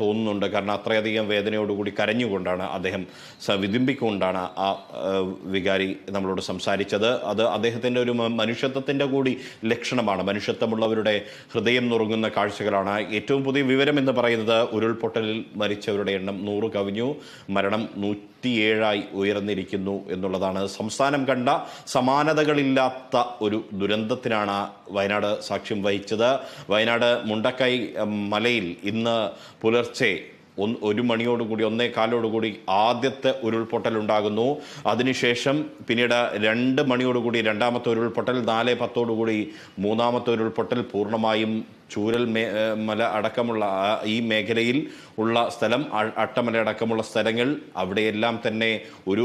തോന്നുന്നുണ്ട്. കാരണം അത്രയധികം വേദനയോടുകൂടി കരഞ്ഞുകൊണ്ടാണ് അദ്ദേഹം വിതുമ്പിക്കൊണ്ടാണ് ആ വികാരി നമ്മളോട് സംസാരിച്ചത്. അത് അദ്ദേഹത്തിന്റെ ഒരു മനുഷ്യത്വത്തിന്റെ കൂടി ലക്ഷണമാണ്. മനുഷ്യത്വമുള്ളവരുടെ ഹൃദയം നുറുങ്ങുന്ന കാഴ്ചകളാണ്. ഏറ്റവും പുതിയ വിവരം എന്ന് പറയുന്നത് ഉരുൾപൊട്ടലിൽ മരിച്ചവരുടെ എണ്ണം നൂറ് കവിഞ്ഞു. മരണം നൂറ്റിയേഴായി ഉയർന്നിരിക്കുന്നു എന്നുള്ളതാണ്. സംസ്ഥാനം കണ്ട സമാനതകളില്ലാത്ത ഒരു ദുരന്തത്തിനാണ് വയനാട് സാക്ഷ്യം വഹിച്ചത്. വയനാട് മുണ്ടക്കൈ മലയിൽ ഇന്ന് പുലർച്ചെ ഒന്ന് ഒരു മണിയോടുകൂടി ഒന്നേ കാലോടുകൂടി ആദ്യത്തെ ഉരുൾപൊട്ടൽ ഉണ്ടാകുന്നു. അതിനുശേഷം പിന്നീട് രണ്ട് മണിയോടുകൂടി രണ്ടാമത്തെ ഉരുൾപൊട്ടൽ നാല് പത്തോടുകൂടി മൂന്നാമത്തെ ഉരുൾപൊട്ടൽ പൂർണമായും ചൂരൽ മേ മല അടക്കമുള്ള ഈ മേഖലയിൽ ഉള്ള സ്ഥലം അട്ടമല അടക്കമുള്ള സ്ഥലങ്ങൾ അവിടെയെല്ലാം തന്നെ ഒരു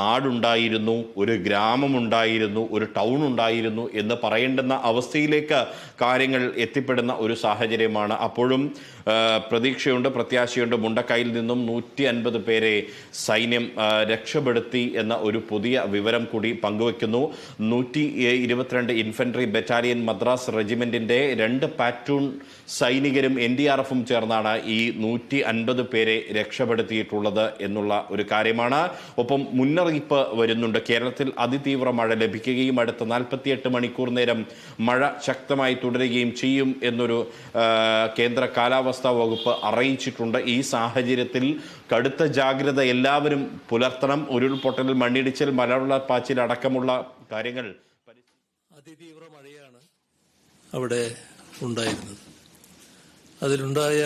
നാടുണ്ടായിരുന്നു ഒരു ഗ്രാമമുണ്ടായിരുന്നു ഒരു ടൗൺ ഉണ്ടായിരുന്നു എന്ന് പറയേണ്ടുന്ന അവസ്ഥയിലേക്ക് കാര്യങ്ങൾ എത്തിപ്പെടുന്ന ഒരു സാഹചര്യമാണ്. അപ്പോഴും പ്രതീക്ഷയുണ്ട് പ്രത്യാശയുണ്ട്. മുണ്ടക്കയിൽ നിന്നും നൂറ്റി അൻപത് പേരെ സൈന്യം രക്ഷപ്പെടുത്തി എന്ന ഒരു പുതിയ വിവരം കൂടി പങ്കുവെക്കുന്നു നൂറ്റി ഇരുപത്തിരണ്ട് ഇൻഫൻട്രി ബറ്റാലിയൻ മദ്രാസ് റെജിമെന്റിന്റെ രണ്ട് പാറ്റൂൺ സൈനികരും എൻ ഡി ആർ എഫും ചേർന്നാണ് ഈ നൂറ്റി അൻപത് പേരെ രക്ഷപ്പെടുത്തിയിട്ടുള്ളത് എന്നുള്ള ഒരു കാര്യമാണ്. ഒപ്പം മുന്നറിയിപ്പ് വരുന്നുണ്ട്. കേരളത്തിൽ അതിതീവ്ര മഴ ലഭിക്കുകയും അടുത്ത നാൽപ്പത്തിയെട്ട് മണിക്കൂർ നേരം മഴ ശക്തമായി തുടരുകയും ചെയ്യും എന്നൊരു കേന്ദ്ര കാലാവസ്ഥാ വകുപ്പ് അറിയിച്ചിട്ടുണ്ട്. ഈ സാഹചര്യത്തിൽ കടുത്ത ജാഗ്രത എല്ലാവരും പുലർത്തണം. ഉരുൾപൊട്ടൽ മണ്ണിടിച്ചിൽ മലവെള്ളപ്പാച്ചിൽ അടക്കമുള്ള കാര്യങ്ങൾ അതിതീവ്ര മഴയാണ് അവിടെ ഉണ്ടായിരുന്നത്. അതിലുണ്ടായ